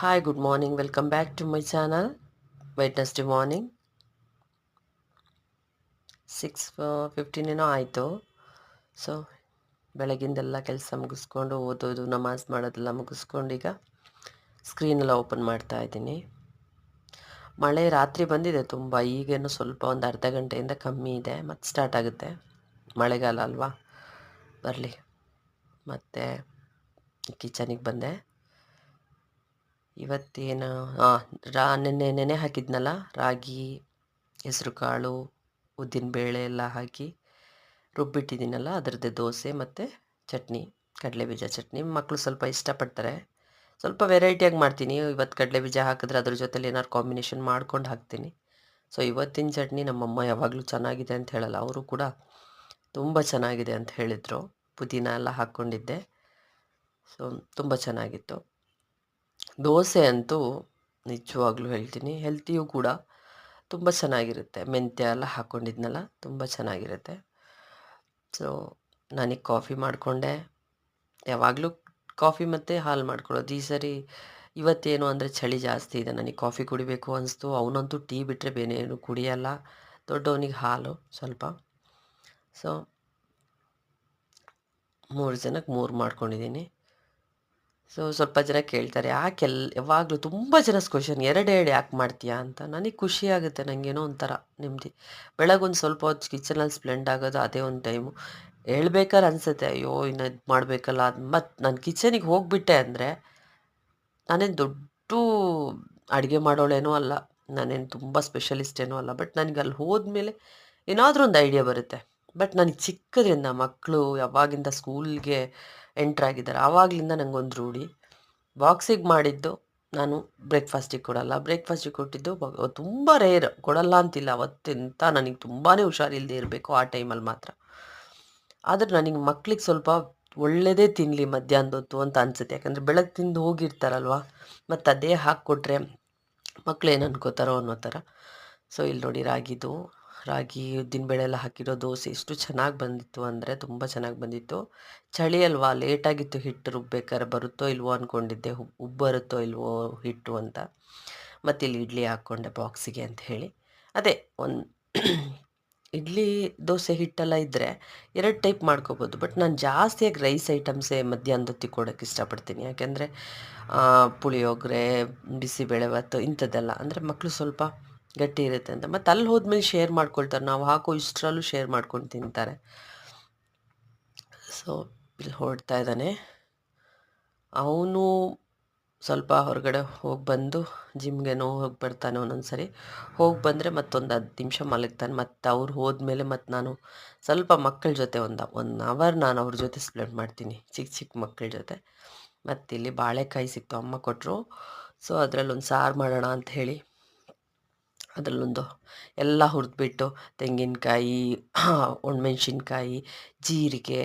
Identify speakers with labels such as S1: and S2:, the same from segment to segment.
S1: Hi, good morning. Welcome back to my channel. Wednesday morning, six fifteen ಏನೋ ಆಯಿತು. So ಬೆಳಗಿಂದೆಲ್ಲ ಕೆಲಸ ಮುಗಿಸ್ಕೊಂಡು ಓದೋದು ನಮಾಜ್ ಮಾಡೋದೆಲ್ಲ ಮುಗಿಸ್ಕೊಂಡು ಈಗ ಸ್ಕ್ರೀನೆಲ್ಲ ಓಪನ್ ಮಾಡ್ತಾ ಇದ್ದೀನಿ. ಮಳೆ ರಾತ್ರಿ ಬಂದಿದೆ ತುಂಬ. ಈಗೇನು ಸ್ವಲ್ಪ ಒಂದು ಅರ್ಧ ಗಂಟೆಯಿಂದ ಕಮ್ಮಿ ಇದೆ. ಮತ್ತು ಸ್ಟಾರ್ಟ್ ಆಗುತ್ತೆ. ಮಳೆಗಾಲ ಅಲ್ವಾ? ಬರಲಿ. ಮತ್ತು ಕಿಚನಿಗೆ ಬಂದೆ. ಇವತ್ತೇನು ರಾ, ನೆನ್ನೆ, ನೆನೆ ಹಾಕಿದ್ನಲ್ಲ, ರಾಗಿ, ಹೆಸ್ರು ಕಾಳು ಉದ್ದಿನಬೇಳೆ ಎಲ್ಲ ಹಾಕಿ ರುಬ್ಬಿಟ್ಟಿದ್ದೀನಲ್ಲ, ಅದರದ್ದೇ ದೋಸೆ ಮತ್ತು ಚಟ್ನಿ, ಕಡಲೆಬೀಜ ಚಟ್ನಿ. ಮಕ್ಕಳು ಸ್ವಲ್ಪ ಇಷ್ಟಪಡ್ತಾರೆ. ಸ್ವಲ್ಪ ವೆರೈಟಿಯಾಗಿ ಮಾಡ್ತೀನಿ. ಇವತ್ತು ಕಡಲೆ ಬೀಜ ಹಾಕಿದ್ರೆ ಅದ್ರ ಜೊತೆಲಿ ಏನಾದ್ರು ಕಾಂಬಿನೇಷನ್ ಮಾಡ್ಕೊಂಡು ಹಾಕ್ತೀನಿ. ಸೊ, ಇವತ್ತಿನ ಚಟ್ನಿ ನಮ್ಮಮ್ಮ ಯಾವಾಗಲೂ ಚೆನ್ನಾಗಿದೆ ಅಂತ ಹೇಳಲ್ಲ. ಅವರು ಕೂಡ ತುಂಬ ಚೆನ್ನಾಗಿದೆ ಅಂತ ಹೇಳಿದರು. ಪುದೀನ ಎಲ್ಲ ಹಾಕ್ಕೊಂಡಿದ್ದೆ. ಸೊ, ತುಂಬ ಚೆನ್ನಾಗಿತ್ತು. ದೋಸೆ ಅಂತೂ ನಿಜವಾಗ್ಲೂ ಹೇಳ್ತೀನಿ. ಹೆಲ್ತಿಯು ಕೂಡ ತುಂಬ ಚೆನ್ನಾಗಿರುತ್ತೆ. ಮೆಂತ್ಯ ಎಲ್ಲ ಹಾಕ್ಕೊಂಡಿದ್ನಲ್ಲ ತುಂಬ ಚೆನ್ನಾಗಿರುತ್ತೆ. ಸೊ ನನಗೆ ಕಾಫಿ ಮಾಡಿಕೊಂಡೆ. ಯಾವಾಗಲೂ ಕಾಫಿ ಮತ್ತು ಹಾಲು ಮಾಡ್ಕೊಳ್ಳೋದು. ಈ ಸರಿ ಇವತ್ತೇನು ಅಂದರೆ ಚಳಿ ಜಾಸ್ತಿ ಇದೆ. ನನಗೆ ಕಾಫಿ ಕುಡಿಬೇಕು ಅನಿಸ್ತು. ಅವನಂತೂ ಟೀ ಬಿಟ್ಟರೆ ಬೇರೆ ಏನು ಕುಡಿಯಲ್ಲ. ದೊಡ್ಡವನಿಗೆ ಹಾಲು ಸ್ವಲ್ಪ. ಸೊ ಮೂರು ಜನಕ್ಕೆ ಮೂರು ಮಾಡ್ಕೊಂಡಿದ್ದೀನಿ. ಸೊ, ಸ್ವಲ್ಪ ಜನ ಕೇಳ್ತಾರೆ ಯಾಕೆಲ್ಲ ಯಾವಾಗಲೂ ತುಂಬ ಜನ ಕ್ವಶನ್ ಎರಡು ಎರಡು ಯಾಕೆ ಮಾಡ್ತೀಯಾ ಅಂತ? ನನಗೆ ಖುಷಿ ಆಗುತ್ತೆ ನನಗೇನೋ ಒಂಥರ ನೆಮ್ಮದಿ. ಒಂದು ಸ್ವಲ್ಪ ಹೊತ್ತು ಕಿಚನಲ್ಲಿ ಸ್ಪ್ಲೆಂಡ್ ಆಗೋದು ಅದೇ ಒಂದು ಟೈಮು ಹೇಳ್ಬೇಕಾದ್ರೆ ಅನಿಸುತ್ತೆ, ಅಯ್ಯೋ, ಇನ್ನು ಇದು ಮಾಡಬೇಕಲ್ಲ. ಅದು ಮತ್ತು ನಾನು ಕಿಚನಿಗೆ ಹೋಗಿಬಿಟ್ಟೆ ಅಂದರೆ, ನಾನೇನು ದೊಡ್ಡ ಅಡುಗೆ ಮಾಡೋಳೇನೋ ಅಲ್ಲ. ನಾನೇನು ತುಂಬ ಸ್ಪೆಷಲಿಸ್ಟ್ ಏನೋ ಅಲ್ಲ. ಬಟ್ ನನಗೆ ಅಲ್ಲಿ ಹೋದ್ಮೇಲೆ ಏನಾದರೂ ಒಂದು ಐಡಿಯಾ ಬರುತ್ತೆ. ಬಟ್ ನನಗೆ ಚಿಕ್ಕದ್ರಿಂದ ಮಕ್ಕಳು ಯಾವಾಗಿಂದ ಸ್ಕೂಲ್ಗೆ ಎಂಟ್ರಾಗಿದ್ದಾರೆ ಆವಾಗಲಿಂದ ನನಗೊಂದು ರೂಢಿ. ಬಾಕ್ಸಿಗೆ ಮಾಡಿದ್ದು ನಾನು ಬ್ರೇಕ್ಫಾಸ್ಟಿಗೆ ಕೊಡಲ್ಲ. ಬ್ರೇಕ್ಫಾಸ್ಟಿಗೆ ಕೊಟ್ಟಿದ್ದು ತುಂಬ ರೇರ್ ಕೊಡಲ್ಲ ಅಂತಿಲ್ಲ. ಅವತ್ತೆಂತ ನನಗೆ ತುಂಬಾ ಹುಷಾರಿಲ್ಲದೆ ಇರಬೇಕು ಆ ಟೈಮಲ್ಲಿ ಮಾತ್ರ. ಆದರೆ ನನಗೆ ಮಕ್ಳಿಗೆ ಸ್ವಲ್ಪ ಒಳ್ಳೆಯದೇ ತಿನ್ನಲಿ ಮಧ್ಯಾಹ್ನದೊತ್ತು ಅಂತ ಅನಿಸುತ್ತೆ. ಯಾಕಂದರೆ ಬೆಳಗ್ಗೆ ತಿಂದು ಹೋಗಿರ್ತಾರಲ್ವ? ಮತ್ತು ಅದೇ ಹಾಕ್ಕೊಟ್ರೆ ಮಕ್ಳು ಏನು ಅನ್ಕೋತಾರೋ ಅನ್ನೋ ಥರ. ಸೊ ಇಲ್ಲಿ ನೋಡಿ ರಾಗಿದು. ರಾಗಿ ಉದ್ದಿನಬೇಳೆ ಎಲ್ಲ ಹಾಕಿರೋ ದೋಸೆ ಎಷ್ಟು ಚೆನ್ನಾಗಿ ಬಂದಿತ್ತು ಅಂದರೆ ತುಂಬ ಚೆನ್ನಾಗಿ ಬಂದಿತ್ತು. ಚಳಿ ಅಲ್ವಾ? ಲೇಟಾಗಿತ್ತು ಹಿಟ್ಟು ರುಬ್ಬೇಕಾದ್ರೆ ಬರುತ್ತೋ ಇಲ್ವೋ ಅಂದ್ಕೊಂಡಿದ್ದೆ ಉಬ್ಬು ಬರುತ್ತೋ ಇಲ್ವೋ ಹಿಟ್ಟು ಅಂತ. ಮತ್ತು ಇಲ್ಲಿ ಇಡ್ಲಿ ಹಾಕ್ಕೊಂಡೆ ಬಾಕ್ಸಿಗೆ ಅಂತ ಹೇಳಿ. ಅದೇ ಒಂದು ಇಡ್ಲಿ, ದೋಸೆ, ಹಿಟ್ಟೆಲ್ಲ ಇದ್ದರೆ ಎರಡು ಟೈಪ್ ಮಾಡ್ಕೋಬೋದು. ಬಟ್ ನಾನು ಜಾಸ್ತಿಯಾಗಿ ರೈಸ್ ಐಟಮ್ಸೇ ಮಧ್ಯಾಹ್ನದ ಹೊತ್ತಿಗೆ ಕೊಡೋಕ್ಕೆ ಇಷ್ಟಪಡ್ತೀನಿ. ಯಾಕೆಂದರೆ ಪುಳಿಯೋಗರೆ ಬಿಸಿಬೇಳೆಭಾತು ಇಂಥದ್ದೆಲ್ಲ. ಅಂದರೆ ಮಕ್ಕಳು ಸ್ವಲ್ಪ ಗಟ್ಟಿ ಇರುತ್ತೆ ಅಂತ. ಮತ್ತು ಅಲ್ಲಿ ಹೋದ್ಮೇಲೆ ಶೇರ್ ಮಾಡ್ಕೊಳ್ತಾರೆ. ನಾವು ಹಾಕೋ ಇಷ್ಟರಲ್ಲೂ ಶೇರ್ ಮಾಡ್ಕೊಂಡು ತಿಂತಾರೆ. ಸೊ ಇಲ್ಲಿ ಹೊರಡ್ತಾ ಇದ್ದಾನೆ. ಅವನು ಸ್ವಲ್ಪ ಹೊರಗಡೆ ಹೋಗಿ ಬಂದು ಜಿಮ್ಗೆ ನೋವು ಹೋಗಿ ಬರ್ತಾನೆ ಒಂದೊಂದು ಸರಿ ಹೋಗಿ ಬಂದರೆ ಮತ್ತೊಂದು ಹತ್ತು ನಿಮಿಷ ಮಲಗ್ತಾನೆ. ಮತ್ತು ಅವ್ರು ಹೋದ್ಮೇಲೆ ಮತ್ತು ನಾನು ಸ್ವಲ್ಪ ಮಕ್ಕಳ ಜೊತೆ ಒಂದು ಒನ್ ಅವರ್ ನಾನು ಅವ್ರ ಜೊತೆ ಸ್ಪೆಂಡ್ ಮಾಡ್ತೀನಿ. ಚಿಕ್ಕ ಚಿಕ್ಕ ಮಕ್ಕಳ ಜೊತೆ. ಮತ್ತು ಇಲ್ಲಿ ಬಾಳೆಕಾಯಿ ಸಿಕ್ತು. ಅಮ್ಮ ಕೊಟ್ಟರು ಸೊ ಅದರಲ್ಲೊಂದು ಸಾರು ಮಾಡೋಣ ಅಂತ ಹೇಳಿ ಅದರಲ್ಲೊಂದು ಎಲ್ಲ ಹುರಿದ್ಬಿಟ್ಟು ತೆಂಗಿನಕಾಯಿ, ಒಣಮೆಣ್ಸಿನ್ಕಾಯಿ, ಜೀರಿಗೆ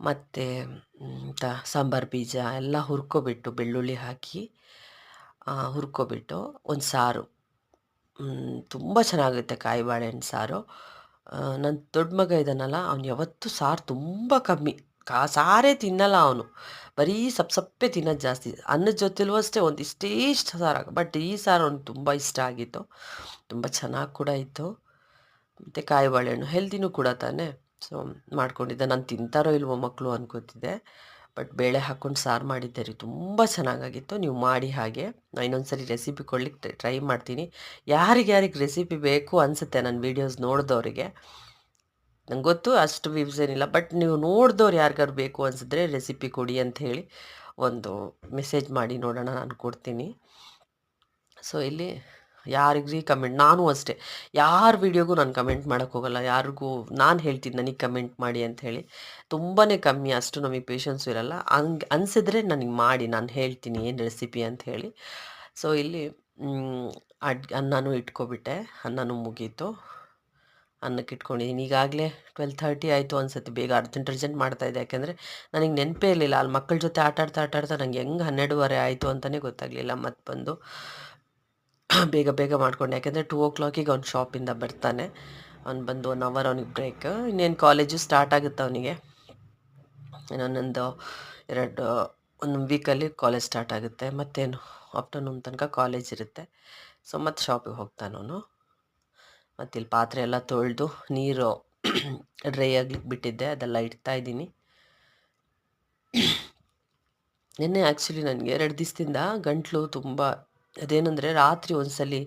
S1: ಮತ್ತು ಎಂಥ ಸಾಂಬಾರು ಬೀಜ ಎಲ್ಲ ಹುರ್ಕೊಬಿಟ್ಟು ಬೆಳ್ಳುಳ್ಳಿ ಹಾಕಿ ಹುರ್ಕೊಬಿಟ್ಟು ಒಂದು ಸಾರು. ತುಂಬ ಚೆನ್ನಾಗುತ್ತೆ ಕಾಯಿ ಬಾಳೆಹಣ್ಣು ಸಾರು. ನನ್ನ ದೊಡ್ಡ ಮಗ ಇದ್ದಾನಲ್ಲ ಅವ್ನು ಯಾವತ್ತೂ ಸಾರು ತುಂಬ ಕಮ್ಮಿ. ಕಾ ಸಾರೇ ತಿನ್ನಲ್ಲ ಅವನು. ಬರೀ ಸಪ್ ಸಪ್ಪೆ ತಿನ್ನೋದು ಜಾಸ್ತಿ. ಅನ್ನದ ಜೊತೆಲೂ ಅಷ್ಟೇ ಒಂದು ಇಷ್ಟೇ ಇಷ್ಟ ಸಾರು ಬಟ್ ಈ ಸಾರು ಅವ್ನು ತುಂಬ ಇಷ್ಟ ಆಗಿತ್ತು. ತುಂಬ ಚೆನ್ನಾಗಿ ಕೂಡ ಇತ್ತು. ಮತ್ತು ಕಾಯಿ ಬಾಳೆಹಣ್ಣು ಹೆಲ್ದಿನೂ ಕೂಡ ತಾನೇ. ಸೊ, ಮಾಡ್ಕೊಂಡಿದ್ದೆ. ನಾನು ತಿಂತಾರೋ ಇಲ್ವೋ ಮಕ್ಕಳು ಅನ್ಕೋತಿದ್ದೆ. ಬಟ್ ಬೇಳೆ ಹಾಕ್ಕೊಂಡು ಸಾರು ಮಾಡಿದ್ದೆ ರೀ. ತುಂಬ ಚೆನ್ನಾಗಾಗಿತ್ತು. ನೀವು ಮಾಡಿ ಹಾಗೆ. ನಾನು ಇನ್ನೊಂದು ಸರಿ ರೆಸಿಪಿ ಕೊಡ್ಲಿಕ್ಕೆ ಟ್ರೈ ಮಾಡ್ತೀನಿ. ಯಾರಿಗೆ ಯಾರಿಗೆ ರೆಸಿಪಿ ಬೇಕು ಅನಿಸುತ್ತೆ ನನ್ನ ವೀಡಿಯೋಸ್ ನೋಡಿದವರಿಗೆ ನಂಗೆ ಗೊತ್ತು ಅಷ್ಟು ವ್ಯೂಸ್ ಏನಿಲ್ಲ ಬಟ್ ನೀವು ನೋಡಿದವ್ರು ಯಾರಿಗಾರು ಬೇಕು ಅನಿಸಿದ್ರೆ ರೆಸಿಪಿ ಕೊಡಿ ಅಂತ ಹೇಳಿ ಒಂದು ಮೆಸೇಜ್ ಮಾಡಿ ನೋಡೋಣ ನಾನು ಕೊಡ್ತೀನಿ ಸೊ ಇಲ್ಲಿ ಯಾರಿಗ್ರಿ ಕಮೆಂಟ್ ನಾನು ಅಷ್ಟೇ. ಯಾರ ವಿಡಿಯೋಗೂ ನಾನು ಕಮೆಂಟ್ ಮಾಡೋಕ್ಕೆ ಹೋಗಲ್ಲ, ಯಾರಿಗೂ ನಾನು ಹೇಳ್ತೀನಿ ನನಗೆ ಕಮೆಂಟ್ ಮಾಡಿ ಅಂತ ಹೇಳಿ. ತುಂಬಾ ಕಮ್ಮಿ, ಅಷ್ಟು ನಮಗೆ ಪೇಷನ್ಸು ಇರಲ್ಲ. ಹಂಗೆ ಅನಿಸಿದ್ರೆ ನನಗೆ ಮಾಡಿ, ನಾನು ಹೇಳ್ತೀನಿ ಏನು ರೆಸಿಪಿ ಅಂತ ಹೇಳಿ. ಸೊ ಇಲ್ಲಿ ಅಡ್, ಅನ್ನನೂ ಇಟ್ಕೊಬಿಟ್ಟೆ, ಅನ್ನನೂ ಮುಗೀತು. ಅನ್ನಕ್ಕೆ ಇಟ್ಕೊಂಡಿದ್ದೀನಿ ಈಗಾಗಲೇ ಟ್ವೆಲ್ ಥರ್ಟಿ ಆಯಿತು ಅನ್ಸುತ್ತೆ. ಬೇಗ ಅರ್ಜೆಂಟ್ ಅರ್ಜೆಂಟ್ ಮಾಡ್ತಾಯಿದ್ದೆ ಯಾಕೆಂದರೆ ನನಗೆ ನೆನಪೇ ಇರಲಿಲ್ಲ. ಅಲ್ಲಿ ಮಕ್ಕಳ ಜೊತೆ ಆಟ ಆಡ್ತಾ ಆಟ ಆಡ್ತಾ ನಂಗೆ ಹೆಂಗೆ ಹನ್ನೆರಡುವರೆ ಆಯಿತು ಅಂತಲೇ ಗೊತ್ತಾಗಲಿಲ್ಲ. ಮತ್ತು ಬಂದು ಬೇಗ ಬೇಗ ಮಾಡ್ಕೊಂಡೆ. ಯಾಕೆಂದರೆ ಟೂ ಓ ಕ್ಲಾಕಿಗೆ ಅವ್ನು ಶಾಪಿಂದ ಬರ್ತಾನೆ. ಅವ್ನು ಬಂದು ಒನ್ ಅವರ್ ಅವ್ನಿಗೆ ಬ್ರೇಕ್ ಇನ್ನೇನು ಕಾಲೇಜು ಸ್ಟಾರ್ಟ್ ಆಗುತ್ತೆ ಅವನಿಗೆ. ಇನ್ನೊಂದೊಂದು ಎರಡು, ಒಂದು ವೀಕಲ್ಲಿ ಕಾಲೇಜ್ ಸ್ಟಾರ್ಟ್ ಆಗುತ್ತೆ. ಮತ್ತೇನು? ಆಫ್ಟರ್ನೂನ್ ತನಕ ಕಾಲೇಜ್ ಇರುತ್ತೆ. ಸೊ ಮತ್ತು ಶಾಪಿಗೆ ಹೋಗ್ತಾನೆ ಅವನು. ಮತ್ತು ಇಲ್ಲಿ ಪಾತ್ರೆ ಎಲ್ಲ ತೊಳೆದು ನೀರು ಡ್ರೈ ಆಗ್ಲಿಕ್ಕೆ ಬಿಟ್ಟಿದ್ದೆ, ಅದೆಲ್ಲ ಇಡ್ತಾ ಇದ್ದೀನಿ. ನಿನ್ನೆ ಆ್ಯಕ್ಚುಲಿ ನನಗೆ ಎರಡು ದಿವಸದಿಂದ ಗಂಟಲು ತುಂಬ, ಅದೇನಂದರೆ ರಾತ್ರಿ ಒಂದ್ಸಲಿ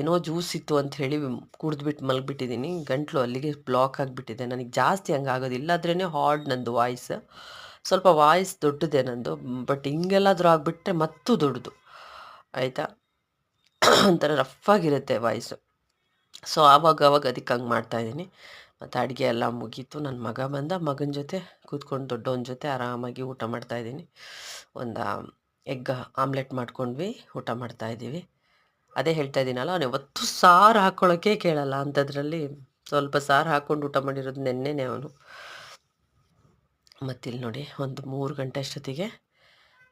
S1: ಏನೋ ಜ್ಯೂಸ್ ಇತ್ತು ಅಂತ ಹೇಳಿ ಕುಡಿದ್ಬಿಟ್ಟು ಮಲಗಿಬಿಟ್ಟಿದ್ದೀನಿ. ಗಂಟಲು ಅಲ್ಲಿಗೆ ಬ್ಲಾಕ್ ಆಗಿಬಿಟ್ಟಿದೆ. ನನಗೆ ಜಾಸ್ತಿ ಹಂಗೆ ಆಗೋದು ಇಲ್ಲಾದ್ರೇ ಹಾರ್ಡ್ ನಂದು ವಾಯ್ಸ್ ಸ್ವಲ್ಪ ವಾಯ್ಸ್ ದೊಡ್ಡದೆ ನಂದು ಬಟ್ ಹಿಂಗೆಲ್ಲಾದರೂ ಆಗಿಬಿಟ್ರೆ ಮತ್ತೂ ದೊಡ್ಡದು. ಆಯಿತಾ? ಒಂಥರ ರಫ್ ಆಗಿರುತ್ತೆ ವಾಯ್ಸು ಸೊ, ಆವಾಗ ಆವಾಗ ಅದಕ್ಕೆ ಹಂಗೆ ಮಾಡ್ತಾಯಿದ್ದೀನಿ ಮತ್ತು ಅಡುಗೆ ಎಲ್ಲ ಮುಗೀತು. ನನ್ನ ಮಗ ಬಂದ. ಮಗನ ಜೊತೆ ಕೂತ್ಕೊಂಡು ದೊಡ್ಡವನ ಜೊತೆ ಆರಾಮಾಗಿ ಊಟ ಮಾಡ್ತಾಯಿದ್ದೀನಿ ಒಂದು ಎಗ್ ಆಮ್ಲೆಟ್ ಮಾಡ್ಕೊಂಡ್ವಿ. ಊಟ ಮಾಡ್ತಾಯಿದ್ದೀವಿ ಅದೇ ಹೇಳ್ತಾ ಇದ್ದೀನಲ್ಲ ಅವನು ಯಾವತ್ತು ಸಾರು ಹಾಕ್ಕೊಳ್ಳೋಕ್ಕೆ ಕೇಳಲ್ಲ. ಅಂಥದ್ರಲ್ಲಿ ಸ್ವಲ್ಪ ಸಾರು ಹಾಕ್ಕೊಂಡು ಊಟ ಮಾಡಿರೋದು ನೆನ್ನೆನೇ ಅವನು. ಮತ್ತಿಲ್ಲಿ ನೋಡಿ, ಒಂದು ಮೂರು ಗಂಟೆ ಅಷ್ಟೊತ್ತಿಗೆ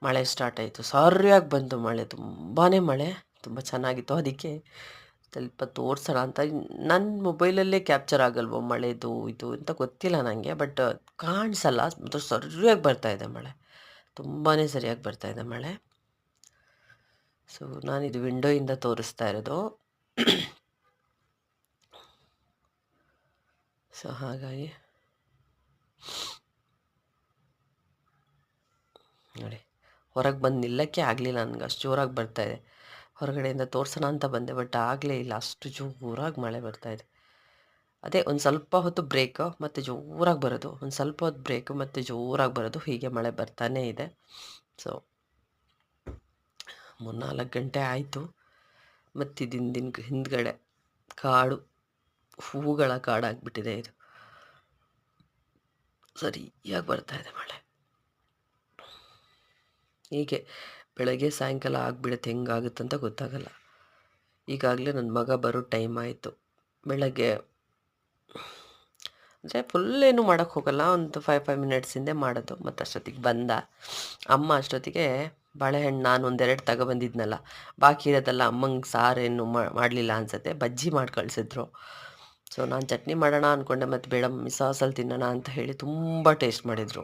S1: ಮಳೆ ಸ್ಟಾರ್ಟ್ ಆಯಿತು. ಸರಿಯಾಗಿ ಬಂತು ಮಳೆ. ತುಂಬಾ ಮಳೆ. ತುಂಬ ಚೆನ್ನಾಗಿತ್ತು. ಅದಕ್ಕೆ ಸ್ವಲ್ಪ ತೋರಿಸೋಣ ಅಂತ. ನನ್ನ ಮೊಬೈಲಲ್ಲೇ ಕ್ಯಾಪ್ಚರ್ ಆಗಲ್ವೋ ಮಳೆದು ಇದು ಅಂತ ಗೊತ್ತಿಲ್ಲ ನನಗೆ ಬಟ್ ಕಾಣಿಸಲ್ಲ. ಅದು ಸರಿಯಾಗಿ ಬರ್ತಾ ಇದೆ ಮಳೆ. ತುಂಬಾ ಸರಿಯಾಗಿ ಬರ್ತಾ ಇದೆ ಮಳೆ. ಸೊ ಇದು ವಿಂಡೋಯಿಂದ ತೋರಿಸ್ತಾ ಇರೋದು. ಸೊ ಹಾಗಾಗಿ ನೋಡಿ, ಹೊರಗೆ ಬಂದು ನಿಲ್ಲಕ್ಕೆ ಆಗಲಿಲ್ಲ ನನಗೆ. ಅಷ್ಟು ಜೋರಾಗಿ ಬರ್ತಾ ಇದೆ. ಹೊರಗಡೆಯಿಂದ ತೋರ್ಸೋಣ ಅಂತ ಬಂದೆ, ಬಟ್ ಆಗಲೇ ಇಲ್ಲ. ಅಷ್ಟು ಜೋರಾಗಿ ಮಳೆ ಬರ್ತಾ ಇದೆ. ಅದೇ ಒಂದು ಸ್ವಲ್ಪ ಹೊತ್ತು ಬ್ರೇಕು ಮತ್ತು ಜೋರಾಗಿ ಬರೋದು, ಒಂದು ಸ್ವಲ್ಪ ಹೊತ್ತು ಬ್ರೇಕ್ ಮತ್ತು ಜೋರಾಗಿ ಬರೋದು, ಹೀಗೆ ಮಳೆ ಬರ್ತಾನೇ ಇದೆ. ಸೊ ಮೂರ್ನಾಲ್ಕು ಗಂಟೆ ಆಯಿತು. ಮತ್ತು ದಿನ ಹಿಂದ್ಗಡೆ ಕಾಡು ಹೂಗಳ ಕಾಡಾಗಿಬಿಟ್ಟಿದೆ ಇದು. ಸರಿಯಾಗಿ ಬರ್ತಾ ಇದೆ ಮಳೆ. ಹೀಗೆ ಬೆಳಗ್ಗೆ ಸಾಯಂಕಾಲ ಆಗಿಬಿಡುತ್ತೆ, ಹೆಂಗಾಗುತ್ತೆ ಅಂತ ಗೊತ್ತಾಗಲ್ಲ. ಈಗಾಗಲೇ ನನ್ನ ಮಗ ಬರೋ ಟೈಮ್ ಆಯಿತು. ಬೆಳಗ್ಗೆ, ಅಂದರೆ ಫುಲ್ ಏನು ಮಾಡೋಕ್ಕೆ ಹೋಗಲ್ಲ, ಒಂದು ಫೈವ್ ಫೈವ್ ಮಿನಿಟ್ಸ್ ಮಾಡೋದು. ಮತ್ತು ಅಷ್ಟೊತ್ತಿಗೆ ಬಂದ. ಅಮ್ಮ ಅಷ್ಟೊತ್ತಿಗೆ, ಬಾಳೆಹಣ್ಣು ನಾನು ಒಂದೆರಡು ತಗೊಬಂದಿದ್ನಲ್ಲ, ಬಾಕಿ ಇರೋದಲ್ಲ ಅಮ್ಮಂಗೆ ಸಾರೇನು ಮಾಡಲಿಲ್ಲ ಅನ್ಸುತ್ತೆ, ಬಜ್ಜಿ ಮಾಡಿ ಕಳಿಸಿದ್ರು. ಸೊ ನಾನು ಚಟ್ನಿ ಮಾಡೋಣ ಅಂದ್ಕೊಂಡೆ ಮತ್ತು ಬೇಡ ಮಮ್ಮಿ ಸಾಸಲ್ಲಿ ತಿನ್ನೋಣ ಅಂತ ಹೇಳಿ ತುಂಬ ಟೇಸ್ಟ್ ಮಾಡಿದರು.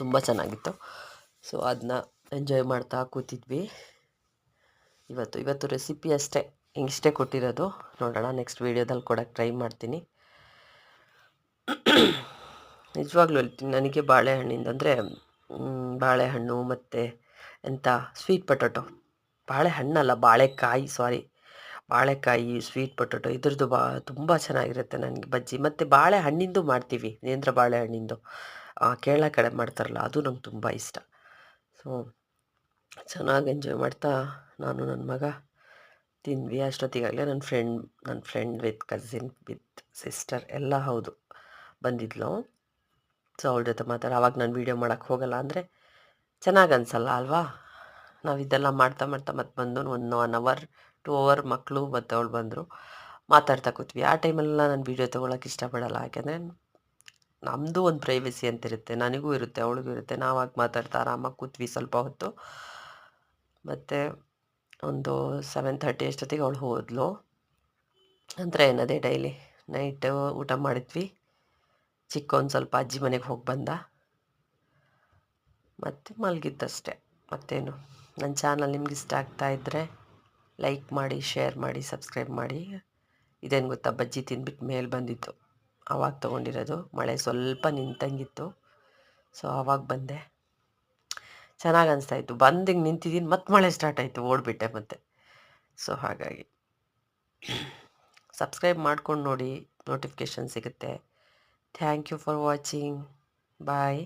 S1: ತುಂಬ ಚೆನ್ನಾಗಿತ್ತು. ಸೊ ಅದನ್ನ ಎಂಜಾಯ್ ಮಾಡ್ತಾ ಕೂತಿದ್ವಿ. ಇವತ್ತು ಇವತ್ತು ರೆಸಿಪಿ ಅಷ್ಟೇ. ಹಿಂಗಿಷ್ಟೇ ಕೊಟ್ಟಿರೋದು. ನೋಡೋಣ ನೆಕ್ಸ್ಟ್ ವೀಡಿಯೋದಲ್ಲಿ ಕೊಡೋಕ್ಕೆ ಟ್ರೈ ಮಾಡ್ತೀನಿ. ನಿಜವಾಗ್ಲೂ ನನಗೆ ಬಾಳೆಹಣ್ಣಿಂದ ಅಂದರೆ ಬಾಳೆಹಣ್ಣು ಮತ್ತು ಎಂಥ ಸ್ವೀಟ್ ಪೊಟೊಟೊ ಬಾಳೆಹಣ್ಣಲ್ಲ, ಬಾಳೆಕಾಯಿ ಸಾರಿ ಬಾಳೆಕಾಯಿ ಸ್ವೀಟ್ ಪೊಟೊಟೊ ಇದ್ರದ್ದು ಬಾ, ತುಂಬ ಚೆನ್ನಾಗಿರುತ್ತೆ ನನಗೆ ಬಜ್ಜಿ. ಮತ್ತು ಬಾಳೆಹಣ್ಣಿಂದು ಮಾಡ್ತೀವಿ, ನೇಂದ್ರ ಬಾಳೆಹಣ್ಣಿಂದು. ಕೇರಳ ಕಡೆ ಮಾಡ್ತಾರಲ್ಲ, ಅದು ನಂಗೆ ತುಂಬ ಇಷ್ಟ. ಸೊ ಚೆನ್ನಾಗಿ ಎಂಜಾಯ್ ಮಾಡ್ತಾ ನಾನು ನನ್ನ ಮಗ. ತಿಂದ್ವಿ ಅಷ್ಟೊತ್ತಿಗಾಗಲೇ ನನ್ನ ಫ್ರೆಂಡ್ ನನ್ನ friend with cousin with sister ಎಲ್ಲ ಹೌದು. ಬಂದಿದ್ಲು. ಸೊ ಅವಳ ಜೊತೆ ಮಾತಾಡ ಆವಾಗ ನಾನು ವೀಡಿಯೋ ಮಾಡೋಕ್ಕೆ ಹೋಗಲ್ಲ ಅಂದರೆ ಚೆನ್ನಾಗಿ ಅನಿಸಲ್ಲ ಅಲ್ವಾ? ನಾವು ಇದೆಲ್ಲ ಮಾಡ್ತಾ ಮಾಡ್ತಾ ಮತ್ತೆ ಬಂದು ಒಂದು ಒನ್ ಅವರ್ ಟೂ ಅವರ್ ಮಕ್ಕಳು ಮತ್ತು ಅವಳು ಬಂದರು. ಮಾತಾಡ್ತಾ ಕೂತ್ವಿ. ಆ ಟೈಮಲ್ಲೆಲ್ಲ ನಾನು ವೀಡಿಯೋ ತೊಗೊಳಕ್ಕೆ ಇಷ್ಟಪಡಲ್ಲ. ಯಾಕೆಂದರೆ ನಮ್ಮದು ಒಂದು ಪ್ರೈವಸಿ ಅಂತ ಇರುತ್ತೆ ನನಗೂ ಇರುತ್ತೆ, ಅವಳಿಗೂ ಇರುತ್ತೆ. ನಾವಾಗ ಮಾತಾಡ್ತಾ ಆರಾಮಾಗಿ ಕೂತ್ವಿ ಸ್ವಲ್ಪ ಹೊತ್ತು. ಮತ್ತು ಒಂದು ಸೆವೆನ್ ತರ್ಟಿ ಅಷ್ಟೊತ್ತಿಗೆ ಅವಳು ಹೋದಳು ನಂತರ ಏನದೇ ಡೈಲಿ ನೈಟ್ ಊಟ ಮಾಡಿದ್ವಿ. ಚಿಕ್ಕ ಒಂದು ಸ್ವಲ್ಪ ಅಜ್ಜಿ ಮನೆಗೆ ಹೋಗಿ ಬಂದ. ಮತ್ತು ಮಲಗಿದ್ದಷ್ಟೆ. ಮತ್ತೇನು? ನನ್ನ ಚಾನಲ್ ನಿಮ್ಗೆ ಇಷ್ಟ ಆಗ್ತಾ ಇದ್ದರೆ ಲೈಕ್ ಮಾಡಿ ಶೇರ್ ಮಾಡಿ ಸಬ್ಸ್ಕ್ರೈಬ್ ಮಾಡಿ. ಇದೇನು ಗೊತ್ತಾ, ಬಜ್ಜಿ ತಿಂದ್ಬಿಟ್ಟು ಮೇಲೆ ಬಂದಿತ್ತು. ಆವಾಗ ತೊಗೊಂಡಿರೋದು. ಮಳೆ ಸ್ವಲ್ಪ ನಿಂತಂಗಿತ್ತು. ಸೊ ಆವಾಗ ಬಂದೆ. ಚೆನ್ನಾಗಿ ಅನಿಸ್ತಾಯಿತ್ತು ಬಂದಿಗೆ ನಿಂತಿದ್ದೀನಿ ಮತ್ತೆ ಮಳೆ ಸ್ಟಾರ್ಟ್ ಆಯಿತು, ಓಡಿಬಿಟ್ಟೆ ಮತ್ತೆ. ಸೊ ಹಾಗಾಗಿ. ಸಬ್ಸ್ಕ್ರೈಬ್ ಮಾಡ್ಕೊಂಡು ನೋಡಿ ನೋಟಿಫಿಕೇಷನ್ ಸಿಗುತ್ತೆ. Thank you for watching bye